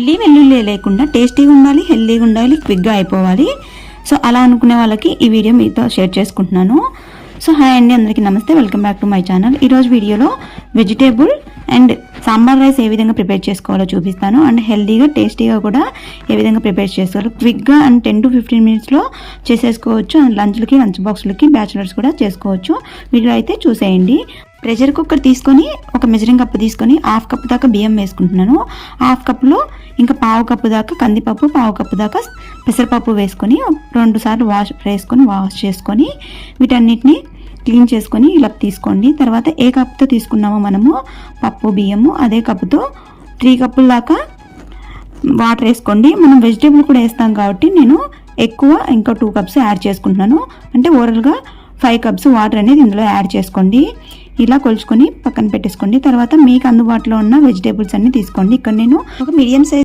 ఉల్లి వెల్లుల్లి లేకుండా టేస్టీగా ఉండాలి హెల్తీగా ఉండాలి క్విక్గా అయిపోవాలి. సో అలా అనుకునే వాళ్ళకి ఈ వీడియో మీతో షేర్ చేసుకుంటున్నాను. సో హాయ్ అండి అందరికీ నమస్తే. Welcome back to my channel ఈరోజు వీడియోలో వెజిటేబుల్ అండ్ సాంబార్ రైస్ ఏ విధంగా ప్రిపేర్ చేసుకోవాలో చూపిస్తాను. అండ్ హెల్తీగా టేస్టీగా కూడా ఏ విధంగా ప్రిపేర్ చేసుకోవాలో క్విక్గా అండ్ టెన్ టు ఫిఫ్టీన్ మినిట్స్లో చేసేసుకోవచ్చు. అండ్ లంచ్లకి లంచ్ బాక్స్లకి బ్యాచిలర్స్ కూడా చేసుకోవచ్చు. వీడియో అయితే చూసేయండి. ప్రెషర్ కుక్కర్ తీసుకొని ఒక మెజరింగ్ కప్పు తీసుకొని హాఫ్ కప్ దాకా బియ్యం వేసుకుంటున్నాను. హాఫ్ కప్లో ఇంకా పావు కప్పు దాకా కందిపప్పు పావు కప్పు దాకా పెసరపప్పు వేసుకొని రెండు సార్లు వాష్ వేసుకొని వాష్ చేసుకొని వీటన్నిటిని క్లీన్ చేసుకొని ఇలా తీసుకోండి. తర్వాత ఏ కప్తో తీసుకున్నామో మనము? పప్పు బియ్యము అదే కప్పుతో త్రీ కప్పుల దాకా వాటర్ వేసుకోండి. మనం వెజిటేబుల్ కూడా వేస్తాం కాబట్టి నేను ఎక్కువ ఇంకా టూ కప్స్ యాడ్ చేసుకుంటున్నాను. అంటే ఓవరాల్గా ఫైవ్ కప్స్ వాటర్ అనేది ఇందులో యాడ్ చేసుకోండి. ఇలా కొలుచుకొని పక్కన పెట్టేసుకోండి. తర్వాత మీకు అందుబాటులో ఉన్న వెజిటేబుల్స్ అన్ని తీసుకోండి. ఇక్కడ నేను ఒక మీడియం సైజ్